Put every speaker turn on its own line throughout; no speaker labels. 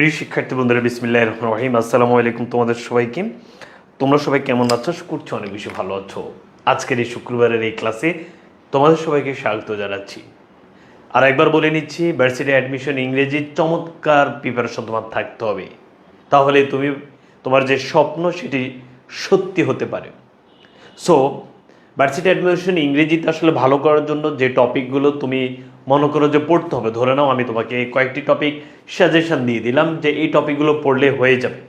প্রিয় শিক্ষার্থী বন্ধুরা বিসমিল্লাহ রহমান রহিম। আসসালামু আলাইকুম তোমাদের সবাইকে। তোমরা সবাই কেমন আছো? করছ অনেক বেশি ভালো আছো। আজকের এই শুক্রবারের এই ক্লাসে তোমাদের সবাইকে স্বাগত জানাচ্ছি। আর একবার বলে নিচ্ছি ভার্সিটি অ্যাডমিশন ইংরেজি চমৎকার প্রিপারেশন তোমার থাকতে হবে। তাহলে তুমি, তোমার যে স্বপ্ন সেটি সত্যি হতে পারে। সো ভার্সিটি অ্যাডমিশন ইংরেজিতে আসলে ভালো করার জন্য যে টপিকগুলো তুমি মনে করো যে পড়তে হবে, ধরে নাও আমি তোমাকে কয়েকটি টপিক সাজেশন দিয়ে দিলাম যে এই টপিকগুলো পড়লে হয়ে যাবে।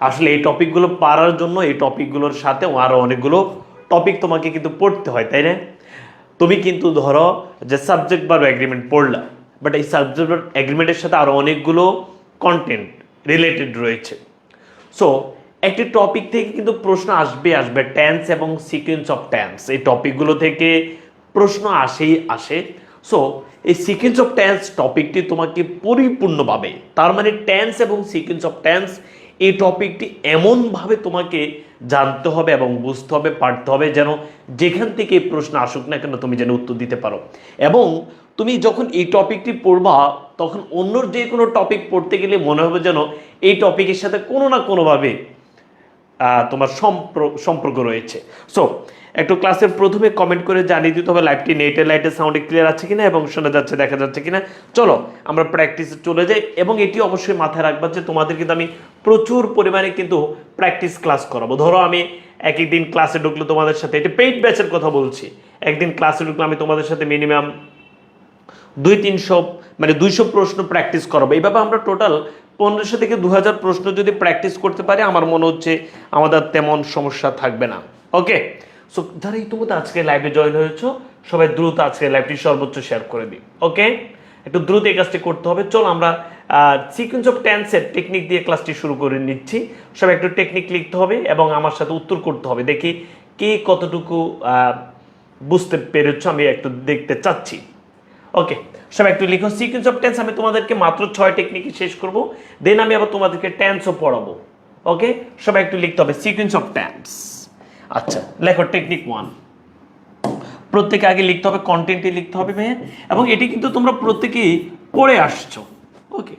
আসলে এই টপিকগুলো পারার জন্য এই টপিকগুলোর সাথে আরও অনেকগুলো টপিক তোমাকে কিন্তু পড়তে হয়, তাই না? তুমি কিন্তু ধরো যে সাবজেক্ট বা অ্যাগ্রিমেন্ট পড়লা বাট এই সাবজেক্ট অ্যাগ্রিমেন্টের সাথে আরও অনেকগুলো কন্টেন্ট রিলেটেড রয়েছে। সো একটি টপিক থেকে কিন্তু প্রশ্ন আসবে আসবে ট্যান্স এবং সিকোয়েন্স অফ ট্যান্স এই টপিকগুলো থেকে প্রশ্ন আসেই আসে। সো এই সিকোয়েন্স অফ ট্যান্স টপিকটি তোমাকে পরিপূর্ণভাবে, তার মানে ট্যান্স এবং সিকোয়েন্স অফ ট্যান্স এই টপিকটি এমনভাবে তোমাকে জানতে হবে এবং বুঝতে হবে, পারতে হবে যেন যেখান থেকে প্রশ্ন আসুক না কেন তুমি যেন উত্তর দিতে পারো। এবং তুমি যখন এই টপিকটি পড়বা, তখন অন্য যে কোনো টপিক পড়তে গেলে মনে হবে যেন এই টপিকের সাথে কোনো না কোনোভাবে তোমার সম্প্র- সম্পর্ক রয়েছে। সো একটু ক্লাসের প্রথমে কমেন্ট করে জানিয়ে দিতে হবে লাইভটি নেটে লাইটে সাউন্ডে ক্লিয়ার আছে কিনা এবং শোনা যাচ্ছে, দেখা যাচ্ছে কিনা। চলো, আমরা প্র্যাকটিসে চলে যাই এবং এটি অবশ্যই মাথায় রাখবা যে তোমাদের কিন্তু আমি প্রচুর পরিমাণে কিন্তু প্র্যাকটিস ক্লাস করাবো। ধরো আমি এক একদিন ক্লাসে ঢুকলে তোমাদের সাথে, এটি পেইড ব্যাচের কথা বলছি। একদিন ক্লাসে ঢুকলে আমি তোমাদের সাথে মিনিমাম দুই তিনশো মানে দুইশো প্রশ্ন প্র্যাকটিস করাবো। এইভাবে আমরা টোটাল পনেরোশো থেকে দু হাজার প্রশ্ন যদি প্র্যাকটিস করতে পারি, আমার মনে হচ্ছে আমাদের তেমন সমস্যা থাকবে না। ওকে সো যারা ইতিমধ্যে আজকে লাইভে জয়েন হয়েছো, সবাই দ্রুত আজকে লাইভটি সর্বোচ্চ শেয়ার করে দিই ওকে একটু দ্রুত এই কাজটি করতে হবে। চলো আমরা সিকোয়েন্স অফ টেন্সের টেকনিক দিয়ে ক্লাসটি শুরু করে নিচ্ছি। সবাই একটু টেকনিক লিখতে হবে এবং আমার সাথে উত্তর করতে হবে। দেখি কে কতটুকু বুঝতে পেরেছ? আমি একটু দেখতে চাচ্ছি। ওকে সবাই একটু লিখো। সিকোয়েন্স অফ টেন্স আমি তোমাদেরকে মাত্র ছয় টেকনিকে শেষ করব। দেন আমি আবার তোমাদেরকে টেন্সও পড়াবো। ওকে সবাই একটু লিখতে হবে। সিকোয়েন্স অফ টেন্স আচ্ছা লেখো টেকনিক ওয়ান প্রত্যেকে আগে লিখতে হবে কন্টেন্টে লিখতে হবে ভাইয়া। এবং এটি কিন্তু তোমরা প্রত্যেকেই পড়ে আসছো। ওকে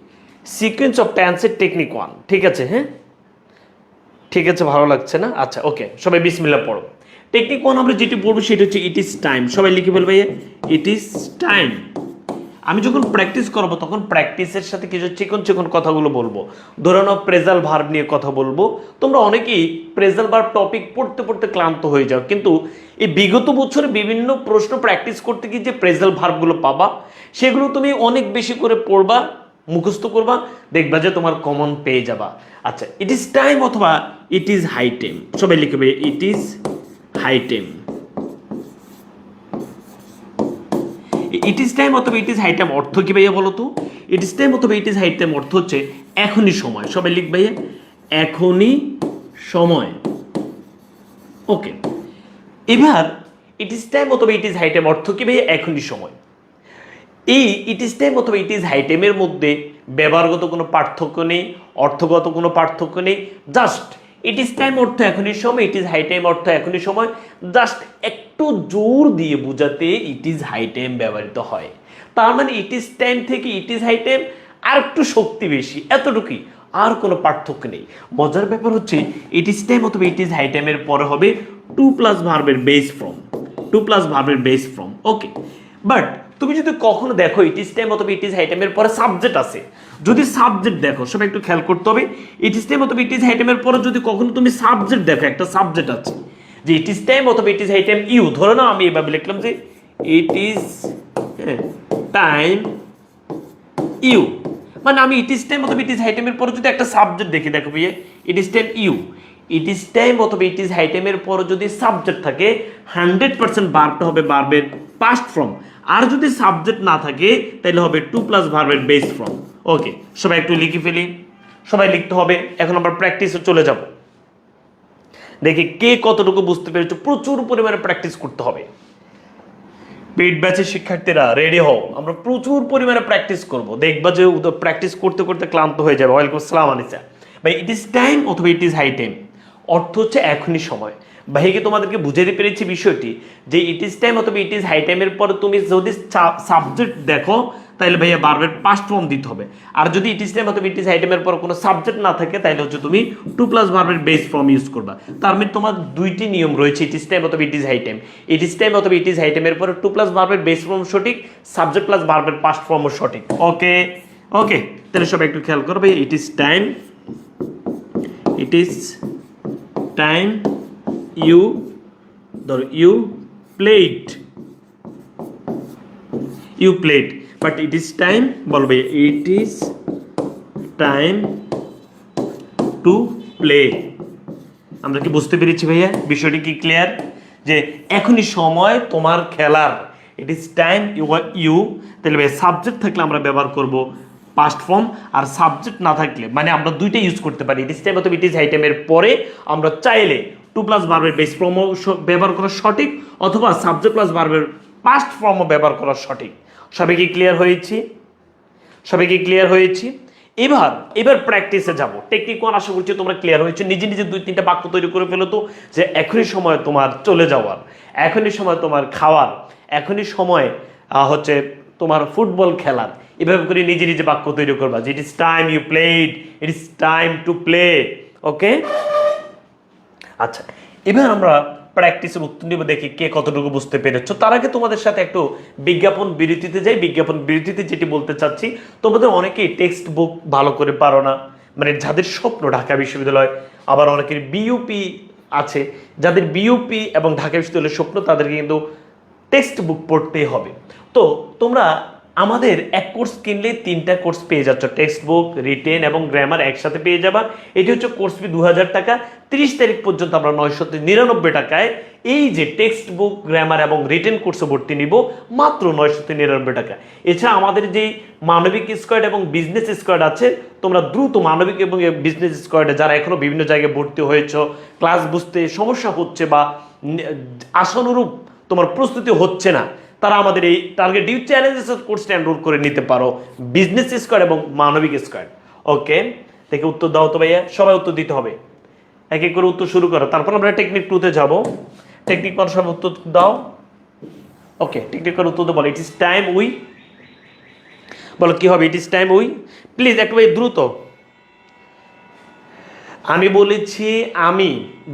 সিকোয়েন্স অফ টেন্সের টেকনিক ওয়ান ঠিক আছে হ্যাঁ? ঠিক আছে, ভালো লাগছে না? আচ্ছা ওকে সবাই বিসমিল্লা পড়ো। টেকনিক ওয়ান আমরা যেটি পড়ব সেটা হচ্ছে ইট ইজ টাইম সবাই লিখে বলবে ইট ইজ টাইম আমি যখন প্র্যাকটিস করব, তখন প্র্যাকটিসের সাথে কিছু চিকন চিকন কথাগুলো বলব। ধরে নাও প্রেজাল ভার্ব নিয়ে কথা বলব। তোমরা অনেকেই প্রেজাল ভার্ব টপিক পড়তে পড়তে ক্লান্ত হয়ে যাও। কিন্তু এই বিগত বছরে বিভিন্ন প্রশ্ন প্র্যাকটিস করতে গিয়ে যে প্রেজাল ভার্বগুলো পাবা, সেগুলো তুমি অনেক বেশি করে পড়বা, মুখস্থ করবা, দেখবা যে তোমার কমন পেয়ে যাবা। আচ্ছা ইট ইজ টাইম অথবা ইট ইজ হাই টাইম সবাই লিখবে it is high time it is time অথবা ইট ইজ হাই টাইম অর্থ কি ভাইয়া বলো তো ইট ইজ টাইম অথবা ইট ইজ হাই টাইম অর্থ হচ্ছে এখনই সময়। সবাই লিখ ভাইয়া। এখনই সময়। ওকে এবার ইট ইজ টাইম অথবা ইট ইজ হাই টাইম অর্থ কি ভাইয়া? এখনই সময়। এই ইট ইজ টাইম অথবা ইট ইজ হাই টাইমের মধ্যে ব্যবহারগত কোনো পার্থক্য নেই, অর্থগত কোনো পার্থক্য নেই জাস্ট ইট ইজ টাইম অর্থ এখনই সময় ইট ইজ হাই টাইম অর্থ এখনই সময়। জাস্ট একটু জোর দিয়ে বোঝাতে ইট ইজ হাই টাইম ব্যবহৃত হয়। তার মানে ইট ইজ টাইম থেকে ইট ইজ হাই টাইম আর একটু শক্তি বেশি, এতটুকুই। আর কোনো পার্থক্য নেই। মজার ব্যাপার হচ্ছে ইট ইজ টাইম অথবা ইট ইজ হাই টাইমের পরে হবে টু প্লাস ভার্বের বেস ফ্রম টু প্লাস ভার্বের বেস ফ্রম ওকে বাট তুমি যদি কখনো দেখো ইট ইজ টাইম অথবা হাই টাইমের পরে সাবজেক্ট আছে যদি সাবজেক্ট দেখো সবাই একটু খেয়াল করতে হবে ইট ইজ টাইম অথবা ইট ইজ হাই টাইমের পরে যদি কখনো তুমি সাবজেক্ট দেখো একটা সাবজেক্ট আছে যে ইট ইজ টাইম অথবা it is high time you ধরো না আমি এভাবে লিখলাম যে ইট ইজ টাইম ইউ মানে আমি ইট ইজ টাইম অথবা ইট ইজ হাই টাইমের পরে যদি একটা সাবজেক্ট দেখি দেখো ভাইয়া it is time you it is time অথবা ইট ইজ হাই টাইমের পরে যদি সাবজেক্ট থাকে হান্ড্রেড পার্সেন্ট বার্বটা হবে বার্বের পাস্ট ফর্ম আর যদি সাবজেক্ট না থাকে, তাহলে হবে টু প্লাস ভার্বের বেস ফর্ম ওকে সবাই একটু লিখে ফেলি। সবাই লিখতে হবে, এখন আমরা প্র্যাকটিসে চলে যাব। দেখি কে কতটুকু বুঝতে পেরেছ, প্রচুর পরিমাণে প্র্যাকটিস করতে হবে। পেট ব্যাচের শিক্ষার্থীরা রেডি হও। আমরা প্রচুর পরিমাণে প্র্যাকটিস করব। দেখবা যে প্র্যাকটিস করতে করতে ক্লান্ত হয়ে যাবে। ওয়েলকাম সালাম আনিসা ভাই ইট ইজ টাইম অথবা ইট ইজ হাই টাইম অর্থ হচ্ছে এখনই সময়। ভাইকে তোমাদেরকে বুঝাতে পেরেছি বিষয়টি যে ইট ইজ টাইম অথবা ইট ইজ হাই টাইমের পর তুমি যদি সাবজেক্ট দেখো তাহলে ভাইয়া বার্বের পাস্ট ফর্ম দিতে হবে আর যদি ইট ইস টাইম অথবা ইট ইস আইটেমের পর কোনো সাবজেক্ট না থাকে তাহলে হচ্ছে তুমি টু প্লাস বার্বের বেস ফর্ম ইউজ করবা তার মানে তোমার দুইটি নিয়ম রয়েছে ইট ইজ টাইম অথবা it is high time it is time অথবা ইট ইস আইটেমের পর টু প্লাস বার্বের বেস ফর্ম সঠিক সাবজেক্ট প্লাস বার্বের পাস্ট ফর্মও সঠিক ওকে ওকে তাহলে সবাই একটু খেয়াল করো করবে it is time it is time you, ধরো you played you played but it is time বলবে it is time to play আমরা কি বুঝতে পেরেছি ভাইয়া? বিষয়টি কি ক্লিয়ার যে এখনই সময় তোমার খেলার। It is time you you তাহলে ভাই সাবজেক্ট থাকলে আমরা ব্যবহার করব পাস্ট ফর্ম আর সাবজেক্ট না থাকলে মানে আমরা দুইটা ইউজ করতে পারি। ইট ইজ টাইম অথবা ইট ইজ আইটেমের পরে আমরা চাইলে টু প্লাস বার্বের বেস ফর্মও ব্যবহার করা সঠিক অথবা সাবজেক্ট প্লাস বার্বের পাস্ট ফর্মও ব্যবহার করা সঠিক। সবাই কি ক্লিয়ার হয়েছি? সবাই কি ক্লিয়ার হয়েছি? এবার এবার প্র্যাকটিসে যাব। টেকনিক ওয়ান আশা করছি তোমরা ক্লিয়ার হয়েছে। নিজে নিজে দুই তিনটা বাক্য তৈরি করে ফেলো তো, যে এখনই সময় তোমার চলে যাওয়ার, এখনই সময় তোমার খাওয়ার, এখনই সময় হচ্ছে তোমার ফুটবল খেলার। এভাবে করে নিজে নিজে বাক্য তৈরি করবা। যে it is time you played it is time to play okay আচ্ছা এবার আমরা প্র্যাকটিসের উত্তর নিব, দেখি কে কতটুকু বুঝতে পেরেছ। তার আগে তোমাদের সাথে একটু বিজ্ঞাপন বিরতিতে যাই। বিজ্ঞাপন বিরতিতে যেটি বলতে চাচ্ছি, তোমাদের অনেকেই টেক্সট বুক ভালো করে পারো না। মানে যাদের স্বপ্ন ঢাকা বিশ্ববিদ্যালয়, আবার অনেকের বিইউপি আছে। যাদের বিইউপি এবং ঢাকা বিশ্ববিদ্যালয়ের স্বপ্ন, তাদেরকে কিন্তু টেক্সট বুক পড়তেই হবে। তো তোমরা আমাদের এক কোর্স কিনলে তিনটা কোর্স পেয়ে যাচ্ছ। টেক্সট বুক রিটেন এবং গ্রামার একসাথে পেয়ে যাবা। এটি হচ্ছে কোর্স ফি দু হাজার টাকা। তিরিশ তারিখ পর্যন্ত আমরা নয়শো নিরানব্বই টাকায় এই যে টেক্সট বুক গ্রামার এবং রিটেন কোর্সে ভর্তি নিব, মাত্র নয়শো নিরানব্বই টাকা। এছাড়া আমাদের যেই মানবিক স্কোয়াড এবং বিজনেস স্কোয়াড আছে, তোমরা দ্রুত মানবিক এবং বিজনেস স্কোয়াডে যারা এখনও বিভিন্ন জায়গায় ভর্তি হয়েছ ক্লাস বুঝতে সমস্যা হচ্ছে বা আশানুরূপ তোমার প্রস্তুতি হচ্ছে না তারা আমাদের এই টার্গেট ডিউ চ্যালেঞ্জেস কোর্সটা এনরোল করে নিতে পারো বিজনেস স্কোয়ার এবং মানবিক স্কোয়াড ওকে দেখে উত্তর দাও তো ভাইয়া, সবাই উত্তর দিতে হবে। এক এক করে উত্তর শুরু করো, তারপর আমরা টেকনিক টুতে যাব। টেকনিক ওয়ান সব উত্তর দাও। ওকে টেকনিক ওয়ান উত্তর বলো ইট ইস টাইম উই বলো, কি হবে? It is time we please একটু ভাই দ্রুত। আমি বলেছি, আমি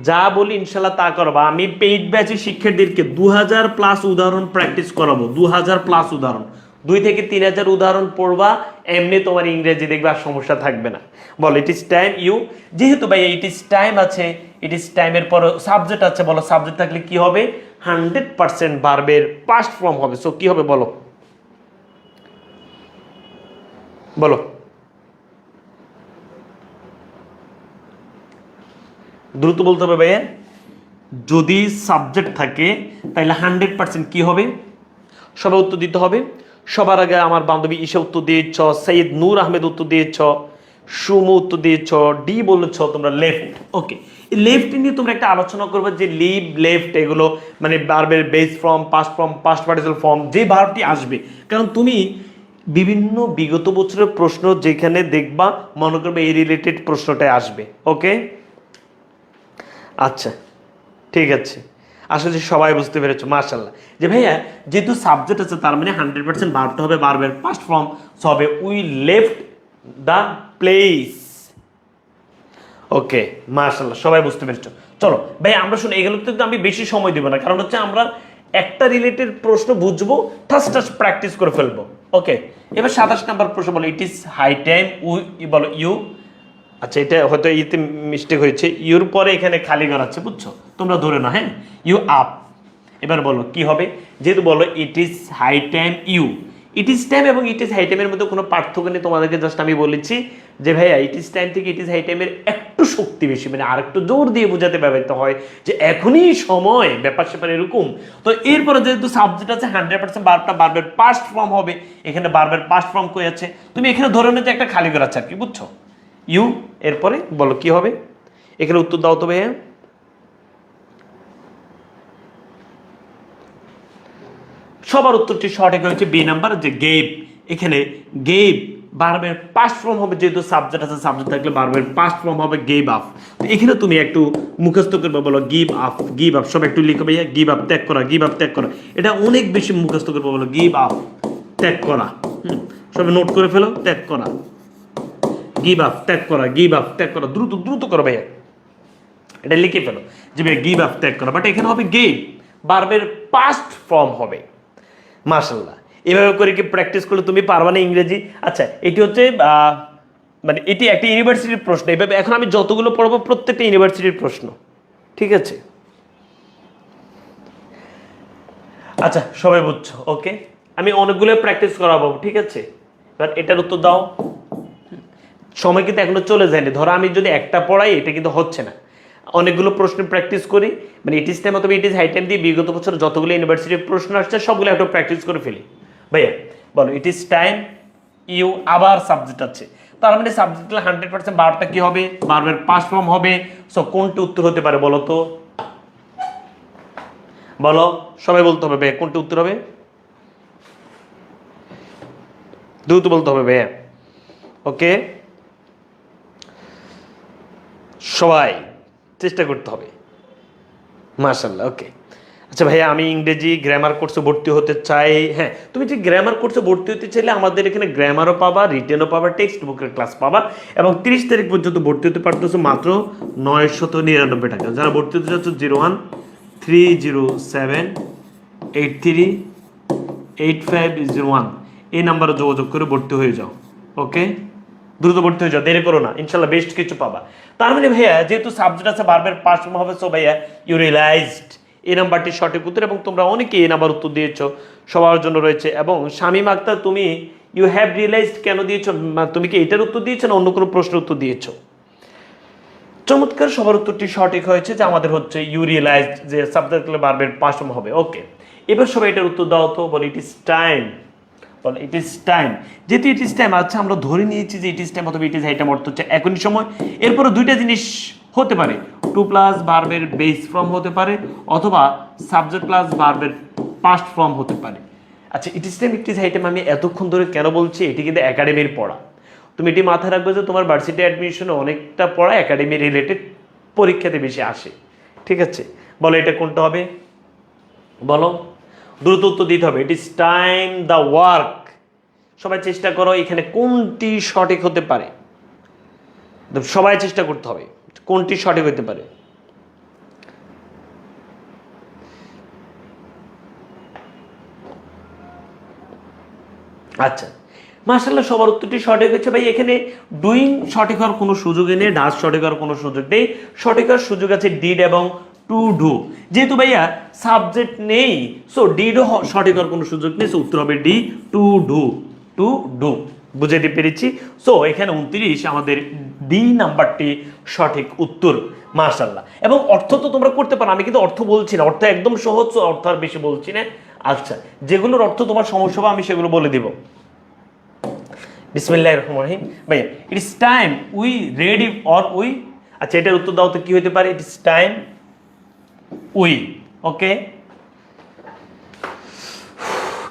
যা বলি ইনশাল্লাহ তা করব। আমি পেইড ব্যাচে শিক্ষার্থীদেরকে দু হাজার প্লাস উদাহরণ প্র্যাকটিস করাবো। দু হাজার প্লাস উদাহরণ। দুই থেকে তিন হাজার উদাহরণ পড়বা, এমনি তোমার ইংরেজি দেখবে আর সমস্যা থাকবে না। বলো ইট ইস টাইম ইউ যেহেতু ভাই ইট ইস টাইম আছে ইট ইস টাইমের পর সাবজেক্ট আছে। বলো সাবজেক্ট থাকলে কি হবে? হান্ড্রেড পার্সেন্ট বার্বের পাস্ট ফর্ম হবে। সো কি হবে বলো? বলো দ্রুত বলতে হবে ভাইয়া, যদি সাবজেক্ট থাকে তাহলে হান্ড্রেড পার্সেন্ট কী হবে? সবাই উত্তর দিতে হবে। সবার আগে আমার বান্ধবী ঈশা উত্তর দিয়েছ, সৈয়দ নূর আহমেদ উত্তর দিয়েছ, সুমু উত্তর দিয়েছ ডি বলেছ, তোমরা লেফট ওকে লেফট নিয়ে তোমরা একটা আলোচনা করবে যে লিভ লেফট এগুলো মানে বার্বের base form past form past participle form যে ভার্বটি আসবে। কারণ তুমি বিভিন্ন বিগত বছরের প্রশ্ন যেখানে দেখবা, মনে করবে এই রিলেটেড প্রশ্নটাই আসবে। ওকে আচ্ছা ঠিক আছে। করছি সবাই বুঝতে পেরেছ মার্শাল্লাহ যে ভাইয়া, যেহেতু সাবজেক্ট আছে, তার মানে হান্ড্রেড পার্সেন্ট বারটা হবে বারবার পাস্ট ফর্ম হবে we left the place okay মার্শাল্লাহ সবাই বুঝতে পেরেছ। চলো ভাই আমরা শুনে এগুলোতে কিন্তু আমি বেশি সময় দিব না, কারণ হচ্ছে আমরা একটা রিলেটেড প্রশ্ন বুঝব ঠাস ঠাস প্র্যাকটিস করে ফেলব। ওকে এবার সাতাশ নাম্বার প্রশ্ন বলো it is high time we বলো ইউ আচ্ছা এটা হয়তো ইতে মিস্টেক হয়েছে। ইউর পরে এখানে খালি ঘর আছে, বুঝছ? তোমরা ধরে না হ্যাঁ? You up. এবার বলো, কি হবে? যেহেতু বলো it is high time you it is time এবং ইট ইজ হাই টাইমের মধ্যে কোনো পার্থক্য নেই, তোমাদেরকে জাস্ট আমি বলেছি যে, ভাইয়া ইট ইজ টাইম থেকে ইট ইজ হাই টাইমের একটু শক্তি বেশি মানে আর একটু জোর দিয়ে বোঝাতে ব্যবহৃত হয় যে, এখনই সময়, ব্যাপার স্যাপার এরকম। তো এরপরে যেহেতু সাবজেক্ট আছে হান্ড্রেড পার্সেন্ট বারবার বারবার পাস্ট ফর্ম হবে, এখানে বারবার পাস্ট ফর্ম কই আছে? তুমি এখানে ধরে নিতে একটা খালি ঘর আছে আর কি, বুঝছ? ইউ, এরপরে বলো কি হবে? এখানে উত্তর দাও তো ভাইয়া। সবার উত্তরটি সঠিক হয়েছে বি নাম্বার, যে গেব এখানে গেব বারবার পাস্ট ফর্ম হবে, যেহেতু সাবজেক্ট আছে সাবজেক্ট থাকলে বারবার পাস্ট ফর্ম হবে গেব আপ তো এখানে তুমি একটু মুখস্থ করবে, বলো গিভ আপ গিভ আপ সব একটু লিখো ভাইয়া। গিভ আপ ত্যাগ করা গিভ আপ ত্যাগ করা। এটা অনেক বেশি মুখস্থ করবে, বলো গিভ আপ ত্যাগ করা। সবাই নোট করে ফেলো, ত্যাগ করা। গিভ আপ ত্যাগ করা গিভ আপ ত্যাগ করা, দ্রুত দ্রুত করো ভাইয়া। এটা লিখে ফেলো যে ভাই গিভ আপ ত্যাগ করা। বাট এখানে হবে গেভ বার্বের পাস্ট ফর্ম হবে। মার্শাল্লাহ এভাবে করে কি প্র্যাকটিস করলে তুমি পারবা না ইংরেজি? আচ্ছা এটি হচ্ছে মানে এটি একটা ইউনিভার্সিটির প্রশ্ন। এভাবে এখন আমি যতগুলো পড়ব, প্রত্যেকটা ইউনিভার্সিটির প্রশ্ন। ঠিক আছে? আচ্ছা সবাই বুঝছ ওকে আমি অনেকগুলো প্র্যাকটিস করাবো, ঠিক আছে? এবার এটার উত্তর দাও। সময় কিন্তু এখনও চলে যায়নি। ধরো আমি যদি একটা পড়াই, এটা কিন্তু হচ্ছে না। অনেকগুলো প্রশ্ন প্র্যাকটিস করি মানে ইটিস টাইম অথবা ইটিস হাই টাইম দিয়ে বিগত বছর যতগুলো ইউনিভার্সিটির প্রশ্ন আসছে, সবগুলো একটু প্র্যাকটিস করে ফেলি। ভাইয়া, বলো ইট ইস টাইম ইউ আবার সাবজেক্ট আছে। তার মানে সাবজেক্ট হান্ড্রেড পার্সেন্ট বারটা কি হবে? বারবার পাস ফর্ম হবে। সো কোনটি উত্তর হতে পারে বলো তো? বলো, সবাই বলতে হবে ভাইয়া, কোনটি উত্তর হবে? দ্রুত বলতে হবে ভাইয়া। ওকে সবাই চেষ্টা করতে হবে। মাশাল্লাহ ওকে আচ্ছা ভাইয়া, আমি ইংরেজি গ্রামার কোর্সে ভর্তি হতে চাই। হ্যাঁ তুমি যে গ্রামার কোর্সে ভর্তি হতে চাইলে আমাদের এখানে গ্রামারও পাবা রিটেনও পাবা টেক্সট বুকের ক্লাস পাবা এবং তিরিশ তারিখ পর্যন্ত ভর্তি হতে পারতেছো মাত্র নয়শত নিরানব্বই টাকা। যারা ভর্তি হতে চাচ্ছ zero one three zero seven eight three eight five zero one এই নাম্বারে যোগাযোগ করে ভর্তি হয়ে যাও ওকে দ্রুত ভর্তি হয়ে যাও, দেরি করো না, ইনশাল্লাহ বেস্ট কিছু পাবা। তার মানে ভাইয়া, যেহেতু সাবজেক্ট আছে বারবার পাস হবে সো ভাইয়া ইউ রিয়েলাইজড এই নাম্বারটি সঠিক উত্তর এবং তোমরা অনেকে এই নাম্বার উত্তর দিয়েছ, সবার জন্য রয়েছে। এবং শামীম আক্তার তুমি ইউ হ্যাভ রিয়েলাইজড কেন দিয়েছ? তুমি কি এটার উত্তর দিয়েছ না অন্য কোনো প্রশ্নের উত্তর দিয়েছ? চমৎকার সবার উত্তরটি সঠিক হয়েছে যে আমাদের হচ্ছে ইউ রিয়েলাইজড যে সাবজেক্ট বারবার পাসম হবে ওকে এবার সবাই এটার উত্তর দাও তো বলে ইট ইস টাইম বলে ইট ইস টাইম যেহেতু ইট ইস টাইম আচ্ছা আমরা ধরে নিয়েছি যে ইট ইস টাইম অথবা ইট ইস আইটাম অর্থ হচ্ছে এখনই সময়। এরপরে দুইটা জিনিস হতে পারে। টু প্লাস বার্বের বেস ফর্ম হতে পারে অথবা সাবজেক্ট প্লাস বার্বের পাস্ট ফর্ম হতে পারে। আচ্ছা it is time it is item আমি এতক্ষণ ধরে কেন বলছি? এটি কিন্তু একাডেমির পড়া। তুমি এটি মাথায় রাখবে যে তোমার ভার্সিটি অ্যাডমিশনে অনেকটা পড়া একাডেমি রিলেটেড পরীক্ষাতে বেশি আসে। ঠিক আছে? বলো, এটা কোনটা হবে? বলো। দ্রুত উত্তর দিতে হবে। It is time the work সবাই চেষ্টা করো এখানে কোনটি সঠিক হতে পারে। সবাই চেষ্টা করতে হবে কোনটি সঠিক হতে পারে। আচ্ছা মার্শাল্লাহ সবার উত্তরটি সঠিক হচ্ছে ভাই। এখানে ডুইং সঠিক হওয়ার কোনো সুযোগই নেই ডাস সঠিক হওয়ার কোনো সুযোগ নেই। সঠিক হওয়ার সুযোগ আছে ডিড এবং টু ডু যেহেতু ভাইয়া সাবজেক্ট নেই সো ডিডও সঠিক হওয়ার কোনো সুযোগ নেই সো উত্তর হবে D to do to do বুঝাইতে পেরেছি? সো এখানে উনত্রিশ, আমাদের ডি নাম্বারটি সঠিক উত্তর মার্শাল্লাহ এবং অর্থ তো তোমরা করতে পারো, আমি কিন্তু অর্থ বলছি না, অর্থ একদম সহজ অর্থ আর বেশি বলছি না। আচ্ছা যেগুলোর অর্থ তোমার সমস্যা হবে আমি সেগুলো বলে দিব। বিসমিল্লাহ রহমান রহিম। ভাইয়া it is time we ready or we আচ্ছা এটার উত্তর দাও তো কি হতে পারে? It is time we okay?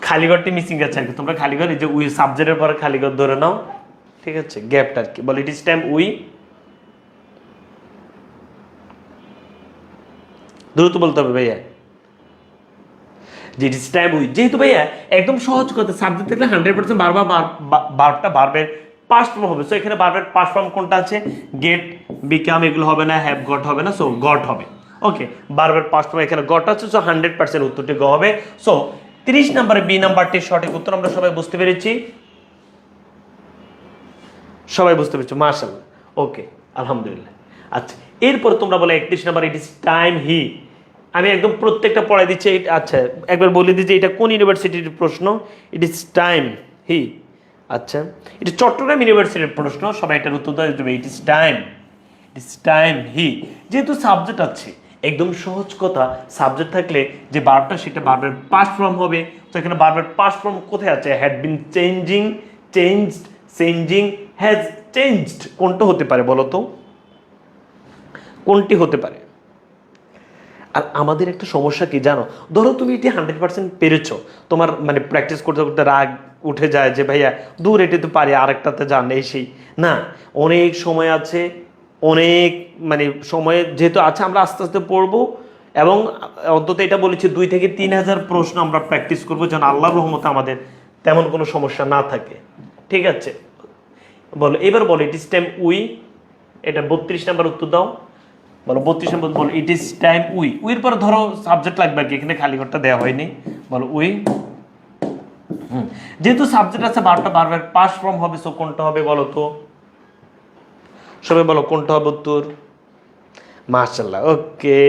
খালিঘরটি missing আছে আর কি তোমরা খালিঘর, এই যে উই সাবজেক্টের পরে খালিঘর ধরে নাও। ঠিক আছে? গ্যাপটা আর কি। বল ইট ইস টাইম উই দ্রুত বলতে হবে ভাইয়া। যে ইট ইস টাইম উই যেহেতু ভাইয়া একদম সহজ কথা সাবজেক্ট থাকলে হান্ড্রেড পার্সেন্ট বারবার বারটা বারবার পাস ফর্ম হবে। সো এখানে বারবার পাস ফর্ম কোনটা আছে? গেট বিকাম এগুলো হবে না হ্যাভ গট হবে না। সো গট হবে। ওকে বারবার পাঁচ ফর্ম এখানে গট আছে সো হান্ড্রেড পার্সেন্ট উত্তরটি গ হবে। সো তিরিশ নম্বরে বি নাম্বারটির সঠিক উত্তর আমরা সবাই বুঝতে পেরেছি। সবাই বুঝতে পেরেছ? মার্শাল ওকে আলহামদুলিল্লাহ। আচ্ছা এরপর তোমরা বলে একত্রিশ number it is time he আমি একদম প্রত্যেকটা পড়াই দিচ্ছি আচ্ছা একবার বলে দিচ্ছি এটা কোন ইউনিভার্সিটির প্রশ্ন? ইট ইস টাইম হি আচ্ছা এটা চট্টগ্রাম ইউনিভার্সিটির প্রশ্ন, সবাই এটার উত্তর দেবে ইট is time it is time he যেহেতু সাবজেক্ট আছে একদম সহজ কথা সাবজেক্ট থাকলে যে বারটা সেটা বারবার পাস ফর্ম হবে। তো এখানে বারবার পাস ফর্ম কোথায় আছে? Had been changing changed changing has changed কোনটা হতে পারে বলো তো? কোনটি হতে পারে? আর আমাদের একটা সমস্যা কি জানো? ধরো তুমি এটি হান্ড্রেড পার্সেন্ট পেরেছ। তোমার মানে প্র্যাকটিস করতে করতে রাগ উঠে যায় যে, ভাইয়া, দূর এটি তো পারি, আরেকটাতে যান, এই সেই। না, অনেক সময় আছে অনেক মানে সময় যেহেতু আছে, আমরা আস্তে আস্তে পড়ব। এবং অন্তত এটা বলেছি, দুই থেকে তিন হাজার প্রশ্ন আমরা প্র্যাকটিস করব যেন আল্লাহ রহমতে আমাদের তেমন কোনো সমস্যা না থাকে। ঠিক আছে? বলো, এবার বলো ইট ইস টাইম উই, এটা বত্রিশ নাম্বার উত্তর দাও। বলো, বত্রিশ নম্বর বলো ইট ইস টাইম উই। উইর পর ধরো সাবজেক্ট লাগবে আর কি, এখানে খালি ঘরটা দেওয়া হয়নি। বলো, উই যেহেতু সাবজেক্ট আছে বারোটা বারবার পাস ফর্ম হবে সো কোনটা হবে বলো তো? সবাই বলো, কোনটা হবে উত্তর? মাশাল্লাহ ওকে।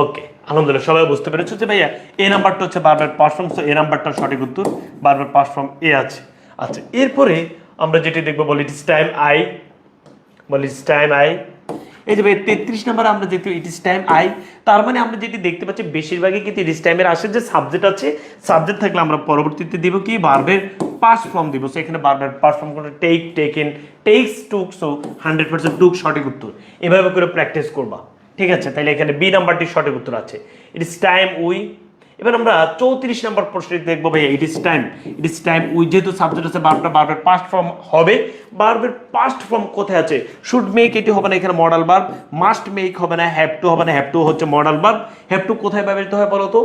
ওকে, আলহামদুলিল্লাহ, সবাই বুঝতে পেরেছ যে ভাইয়া, এ নাম্বারটা হচ্ছে বারবার পাস ফর্ম সো এ নাম্বারটা সঠিক উত্তর, বারবার পাস ফর্ম এ আছে। আচ্ছা এরপরে আমরা যেটি দেখব, বলি ইট ইস টাইম আই বলি ইটস টাইম আই এই যে তেত্রিশ নাম্বার আমরা যেহেতু ইট ইস টাইম আই তার মানে আমরা যেটি দেখতে পাচ্ছি, বেশিরভাগই কিন্তু ইট ইস টাইমের আসে যে সাবজেক্ট আছে সাবজেক্ট থাকলে আমরা পরবর্তীতে দিব কি বারবার পাস ফর্ম দিব। সো এখানে বারবার পাস ফর্ম করে take taken takes took so hundred percent took সঠিক উত্তর। এভাবে করে প্র্যাকটিস করবা। ঠিক আছে? তাহলে এখানে বি নাম্বারটি সঠিক উত্তর আছে। ইট ইস টাইম উই এবার আমরা চৌত্রিশ নম্বর প্রশ্নটি দেখব ভাই it is time it is time we যেহেতু সাবজেক্ট আছে বারবার বারবার পাস্ট ফর্ম হবে। বারবার পাস্ট ফর্ম কোথায় আছে? শুড মেক এটি হবে না এখানে মডেল বার মাস্ট মেক হবে না হ্যাভ টু হবে না হ্যাভ টু হচ্ছে মডেল বার হ্যাভ টু কোথায় ব্যবহৃত হয় বলতো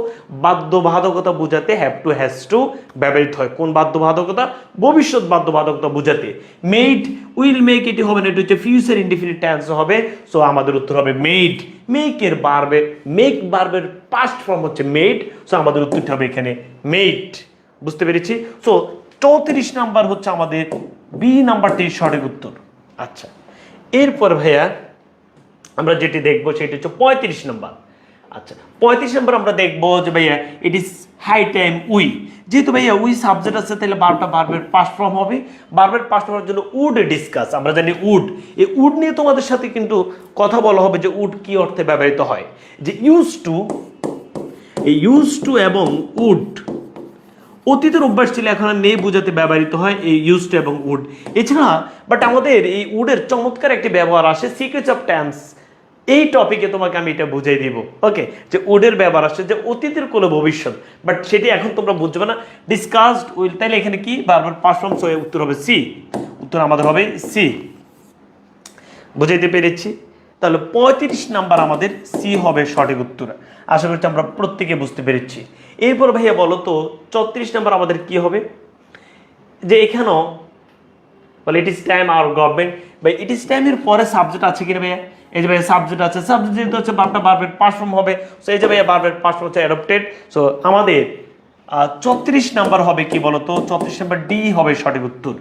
বাধ্যবাধকতা বোঝাতে হ্যাভ টু হ্যাজ টু ব্যবহৃত হয়। কোন বাধ্যবাধকতা? ভবিষ্যৎ বাধ্যবাধকতা বোঝাতে। মেড উইল মেক এটি হবে না, এটি হচ্ছে ফিউচার ইনডিফিনিট টেন্স হবে। সো আমাদের উত্তর হবে মেড মেকের বারবে মেক বার্বের পাস্ট ফর্ম হচ্ছে মেড সো আমাদের উত্তরটা হবে এখানে মেড বুঝতে পেরেছি? সো চৌত্রিশ নাম্বার হচ্ছে আমাদের বি নাম্বারটি সঠিক উত্তর। আচ্ছা এরপর ভাইয়া আমরা যেটি দেখব সেটি হচ্ছে পঁয়ত্রিশ নাম্বার। আচ্ছা পঁয়ত্রিশ নাম্বার আমরা দেখব যে ভাইয়া it is high time we. যেহেতু ভাইয়া উই সাবজেক্ট আছে, তাহলে বারোটা বারবার পাস ফর্ম হবে। বারবার পাস ফর্মের জন্য উড ডিসকাস আমরা জানি উড এই উড নিয়ে তোমাদের সাথে কিন্তু কথা বলা হবে যে উড কি অর্থে ব্যবহৃত হয়। যে ইউজ টু এই ইউজ টু এবং উড অতীতের অভ্যাস ছিল, এখন আর নেই বোঝাতে ব্যবহৃত হয় এই ইউজ টু এবং উড এছাড়া বাট আমাদের এই উডের চমৎকার একটি ব্যবহার আসে সিক্রেটস অফ ট্যান্স এই টপিকে তোমাকে আমি এটা বুঝাই দিব ওকে যে উডের ব্যবহার আসছে, যে অতীতের কোনো ভবিষ্যৎ বাট সেটি এখন তোমরা বুঝবে না। ডিসকাসড উইল তাইলে এখানে কি? বারবার অংশ হয়ে উত্তর হবে সি উত্তর আমাদের হবে সি বুঝাইতে পেরেছি? তাহলে পঁয়ত্রিশ নাম্বার আমাদের সি হবে সঠিক উত্তর। আশা করছি আমরা প্রত্যেকে বুঝতে পেরেছি। এরপর ভাইয়া বলো তো, চৌত্রিশ নাম্বার আমাদের কি হবে? যে এখানেও বলে it is time R government বা ইট ইস টাইমের পরে সাবজেক্ট আছে কিনা ভাইয়া? এই যে ভাইয়া সাবজেক্ট আছে। সাবজেক্ট যেহেতু হচ্ছে বারবার বারবার পাস ফর্ম হবে। সো এই যে ভাইয়া বারবার পাস ফর্ম হচ্ছে অ্যাডপ্টেড সো আমাদের চৌত্রিশ নাম্বার হবে কি বলতো? চৌত্রিশ নাম্বার ডি হবে সঠিক উত্তর।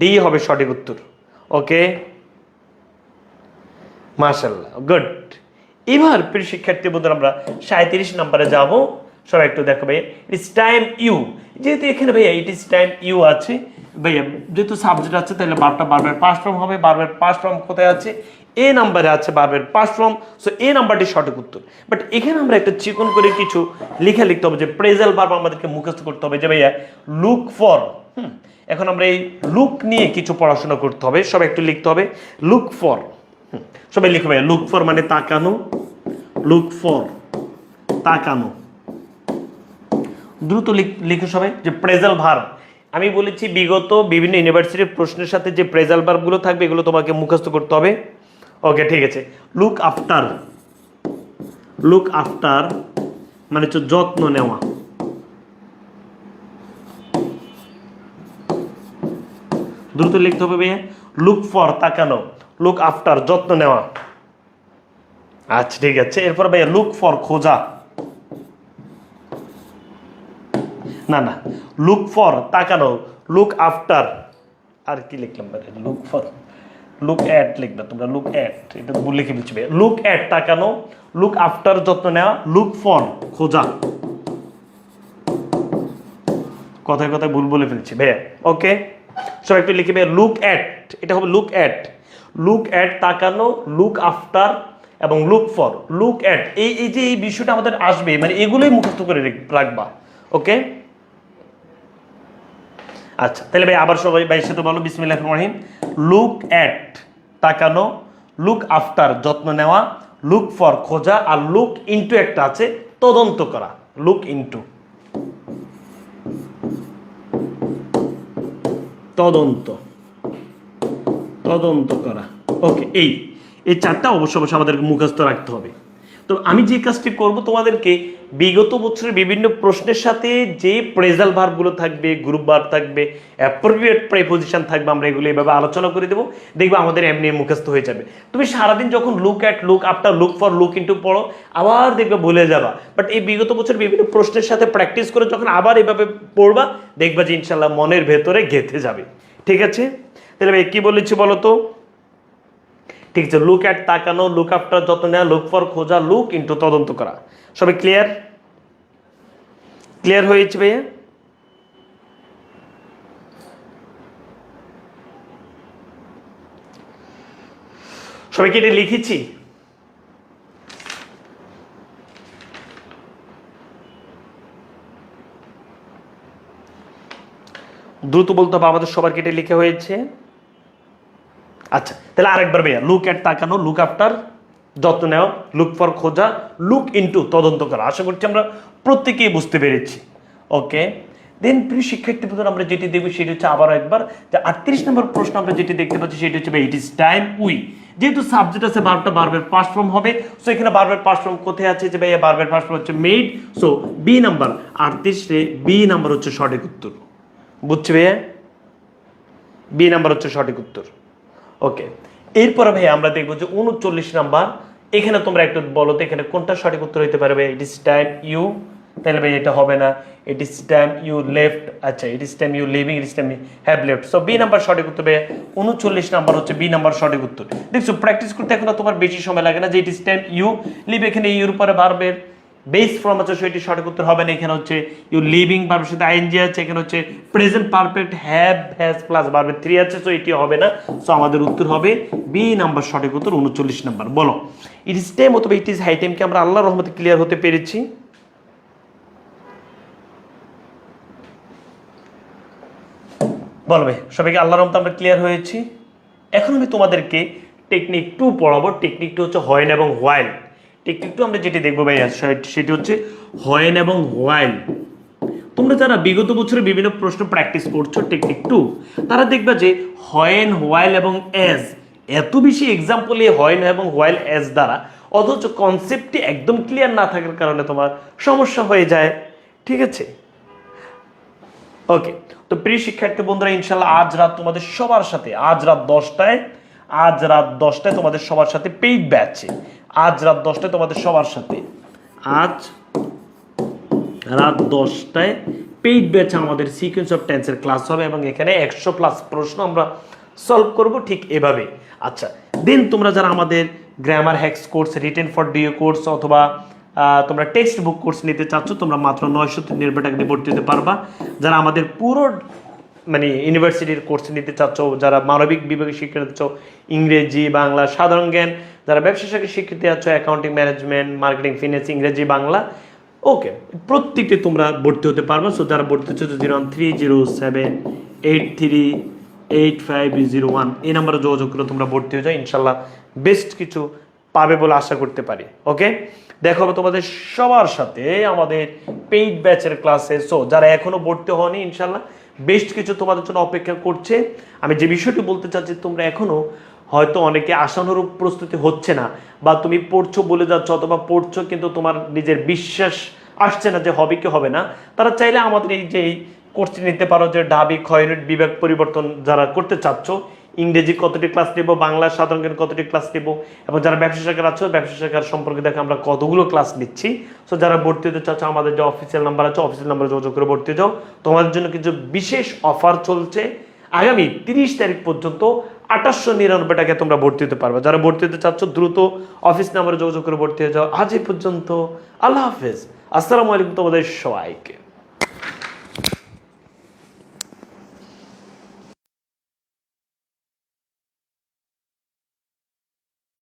ডি হবে সঠিক উত্তর। ওকে মাশাল্লাহ গুড এবার, প্রিয় শিক্ষার্থী বন্ধুরা, আমরা সাঁত্রিশ নাম্বারে যাব। সবাই একটু দেখো ভাইয়া ইট ইস টাইম ইউ যেহেতু এখানে ভাইয়া ইট ইস টাইম ইউ আছে, ভাইয়া, যেহেতু সাবজেক্ট আছে, তাহলে বারটা বারবার পাস ফর্ম হবে। বারবার পাস ফর্ম কোথায় আছে? এ নাম্বারে আছে বারবার পাস ফর্ম সো এ নাম্বারটি সঠিক উত্তর। বাট এখানে আমরা একটা চিকন করে কিছু লিখে লিখতে হবে যে প্রেজাল বার্ব আমাদেরকে মুখস্থ করতে হবে যে ভাইয়া লুক ফর হুম, এখন আমরা এই লুক নিয়ে কিছু পড়াশোনা করতে হবে সবাই একটু লিখতে হবে। লুক ফর সবাই লিখবে লুক ফর মানে তাকানো লুক ফর তাকানো। দ্রুত লিখ- লিখো সবাই, যে প্রেজাল ভার আমি বলেছি বিগত বিভিন্ন ইউনিভার্সিটির প্রশ্নের সাথে যে প্রেজাল ভার্বগুলো থাকবে এগুলো তোমাকে মুখস্থ করতে হবে। ওকে ঠিক আছে. লুক আফটার লুক আফটার মানে হচ্ছে যত্ন নেওয়া। দ্রুত লিখতে হবে ভাইয়া। লুক ফর তাকানো লুক আফটার যত্ন নেওয়া। আচ্ছা ঠিক আছে। এরপর ভাইয়া লুক ফর খোঁজা। না না। লুক ফর তাকানো লুক আফটার আর কি লিখলাম লুক ফর লুক অ্যাট লিখবে তোমরা লুক অ্যাট এটা লিখে ভাইয়া। লুক অ্যাট তাকানো লুক আফটার যত্ন নেওয়া লুক ফর খোঁজা। কথায় কথায় ভুল বলে ফেলছি ভাইয়া। ওকে সবাই একটু লিখে ভাইয়া লুক অ্যাট এটা হবে লুক অ্যাট লুক অ্যাট তাকানো লুক আফটার এবং লুক ফর লুক অ্যাট এই এই যে এই বিষয়টা আমাদের আসবে মানে এগুলোই মুখস্থ করে রাখবা। ওকে আচ্ছা তাহলে ভাই আবার সবাই ভাইয়ের সাথে বলো বিসমিল্লাহ রহিম। লুক অ্যাট তাকানো। লুক আফটার যত্ন নেওয়া। লুক ফর খোঁজা। আর লুক ইনটু একটা আছে, তদন্ত করা। লুক ইনটু তদন্ত। তদন্ত করা। ওকে এই। এই চারটা অবশ্য অবশ্য আমাদেরকে মুখস্থ রাখতে হবে। তো আমি যে কাজটি করব তোমাদেরকে বিগত বছরের বিভিন্ন প্রশ্নের সাথে যে প্রেজাল ভার্বগুলো থাকবে গ্রুপ ভার্ব থাকবে অ্যাপ্রোপ্রিয়েট প্রেপোজিশন থাকবে, আমরা এগুলো এভাবে আলোচনা করে দেবো। দেখবে আমাদের এমনি মুখস্থ হয়ে যাবে। তুমি সারাদিন যখন look at look after look for look into পড়ো, আবার দেখবে ভুলে যাবা। বাট এই বিগত বছর বিভিন্ন প্রশ্নের সাথে প্র্যাকটিস করে যখন আবার এভাবে পড়বা, দেখবা যে ইনশাল্লাহ মনের ভেতরে গেঁথে যাবে। ঠিক আছে? তাহলে কি বলেছি বলো তো? ঠিক আছে লুক অ্যাট তাকানো লুক আফটার যত্ন নেওয়া লুক ফর খোঁজা লুক ইন্টু তদন্ত করা। সবাই ক্লিয়ার ক্লিয়ার হয়েছে ভাইয়া? সবাইকে এটা লিখেছি। দ্রুত বলতে হবে, আমাদের সবার কেটে লিখে হয়েছে? আচ্ছা তাহলে আরেকবার ভাইয়া লুক অ্যাট তাকানো লুক আফটার যত্ন নেওয়া লুক ফর খোঁজা লুক ইনটু তদন্ত করা। আশা করছি আমরা প্রত্যেকেই বুঝতে পেরেছি। ওকে দেন প্রিয় শিক্ষার্থী বন্ধুরা, আমরা যেটি দেখব সেটি হচ্ছে আবার একবার, যে আটত্রিশ নম্বর প্রশ্ন আমরা যেটি দেখতে পাচ্ছি সেটি হচ্ছে ইট ইস টাইম উই যেহেতু সাবজেক্ট আছে বারটা বারবের পাস ফর্ম হবে সো এখানে বারবের পাস ফর্ম কোথায় আছে যে ভাইয়া বারবের পাস ফর্ম হচ্ছে মেড সো বি নাম্বার আটত্রিশ বি নাম্বার হচ্ছে সঠিক উত্তর। বুঝছি ভাইয়া? বি নাম্বার হচ্ছে সঠিক উত্তর। ওকে এরপরে ভাই আমরা দেখব যে উনচল্লিশ নাম্বার, এখানে তোমরা একটু বলো তো এখানে কোনটা সঠিক উত্তর হইতে পারবে? ইট ইস টাইম ইউ তাহলে ভাই এটা হবে না। It is time you left আচ্ছা it is time you leaving it is time have left so B number সঠিক উত্তর ভাই উনচল্লিশ নাম্বার হচ্ছে বি নাম্বার সঠিক উত্তর। দেখছ প্র্যাকটিস করতে এখন তোমার বেশি সময় লাগে না যে it is time you leave এখানে ইউর পরে বাড়বে বেস ফর্ম আছে সেটি সঠিক উত্তর হবে না। এখানে হচ্ছে ইউ লিভিং বারবার সাথে আইএনজি আছে, এখানে হচ্ছে present perfect have has plus বারবে three আছে সো এটি হবে না। সো আমাদের উত্তর হবে বি নাম্বার সঠিক উত্তর, উনচল্লিশ নাম্বার বলো ইট ইস টাইম অথবা ইট ইস হাই টাইমকে আমরা আল্লাহ রহমতে ক্লিয়ার হতে পেরেছি? বলবে সবাইকে আল্লাহ রহমতে আমরা ক্লিয়ার হয়েছি। এখন আমি তোমাদেরকে টেকনিক টু পড়াবো। টেকনিক টু হচ্ছে হয়েন এবং হোয়াইল টেকনিক টু আমরা যেটি দেখব ভাইয়া, সে- সেটি হচ্ছে হয়েন এবং হোয়াইল তোমরা যারা বিগত বছরে বিভিন্ন প্রশ্ন প্র্যাকটিস করছ টেকনিক টু তারা দেখবে যে হয়েন হোয়াইল এবং এজ এত বেশি এক্সাম্পল এই হয়েন এবং হোয়াইল এজ দ্বারা, অথচ কনসেপ্টটি একদম ক্লিয়ার না থাকার কারণে তোমার সমস্যা হয়ে যায়। ঠিক আছে? ওকে তো প্রিয় শিক্ষার্থী বন্ধুরা ইনশাল্লাহ আজ রাত তোমাদের সবার সাথে, আজ রাত দশটায় আজ রাত দশটায় তোমাদের সবার সাথে পেইড ব্যাচে আজ রাত দশটায় তোমাদের সবার সাথে। আজ রাত দশটায় পেইড ব্যাচে আমাদের সিকোয়েন্স অফ টেন্সের ক্লাস হবে এবং এখানে একশো প্লাস প্রশ্ন আমরা সলভ করব ঠিক এভাবে। আচ্ছা দেন তোমরা যারা আমাদের grammar hacks course written for DU course অথবা তোমরা টেক্সট বুক কোর্স নিতে চাচ্ছ, তোমরা মাত্র নয়শো নিরানব্বই টাকা দিয়ে ভর্তি হতে পারবা। যারা আমাদের পুরো মানে ইউনিভার্সিটির কোর্স নিতে চাচ্ছ, যারা মানবিক বিভাগে শিক্ষা নিতে চাও, ইংরেজি, বাংলা, সাধারণ জ্ঞান, যারা ব্যবসা শাখায় শিক্ষিত আছো অ্যাকাউন্টিং ম্যানেজমেন্ট মার্কেটিং ফিনান্স ইংরেজি, বাংলা ওকে প্রত্যেকটি তোমরা ভর্তি হতে পারবে। সো যারা ভর্তি হচ্ছে zero one three zero seven eight three eight five zero one এই নাম্বারে যোগাযোগ করে তোমরা ভর্তি হয়ে যাও। ইনশাল্লাহ বেস্ট কিছু পাবে বলে আশা করতে পারি ওকে দেখো তোমাদের সবার সাথে আমাদের পেইড ব্যাচের ক্লাসে সো যারা এখনও ভর্তি হওনি, ইনশাল্লাহ বেস্ট কিছু তোমাদের জন্য অপেক্ষা করছে। আমি যে বিষয়টি বলতে চাচ্ছি, তোমরা এখনও হয়তো অনেকে আশানুরূপ প্রস্তুতি হচ্ছে না, বা তুমি পড়ছো বলে যাচ্ছ অথবা পড়ছো কিন্তু তোমার নিজের বিশ্বাস আসছে না যে হবে কি হবে না। তারা চাইলে আমাদের এই যে কোর্সটি নিতে পারো যে ডাবি, ক্ষয় বিবেক পরিবর্তন যারা করতে চাচ্ছ ইংরেজি কতটি ক্লাস নেব, বাংলা সাধারণ জ্ঞান কতটি ক্লাস নেব, এবং যারা ব্যবসা শাখার আছো, ব্যবসা শাখার সম্পর্কে দেখো আমরা কতগুলো ক্লাস নিচ্ছি। সো যারা ভর্তি হতে চাচ্ছ, আমাদের যে অফিসিয়াল নাম্বার আছে অফিসিয়াল নাম্বারে যোগাযোগ করে ভর্তি যাও। তোমাদের জন্য কিছু বিশেষ অফার চলছে। আগামী তিরিশ তারিখ পর্যন্ত আঠাশশো নিরানব্বই টাকায় তোমরা ভর্তি হতে পারবে। যারা ভর্তি হতে চাচ্ছ, দ্রুত অফিস নাম্বারে যোগাযোগ করে ভর্তি হয়ে যাও। আজ এই পর্যন্ত, আল্লাহ হাফেজ। আসসালামু আলাইকুম তোমাদের সবাইকে।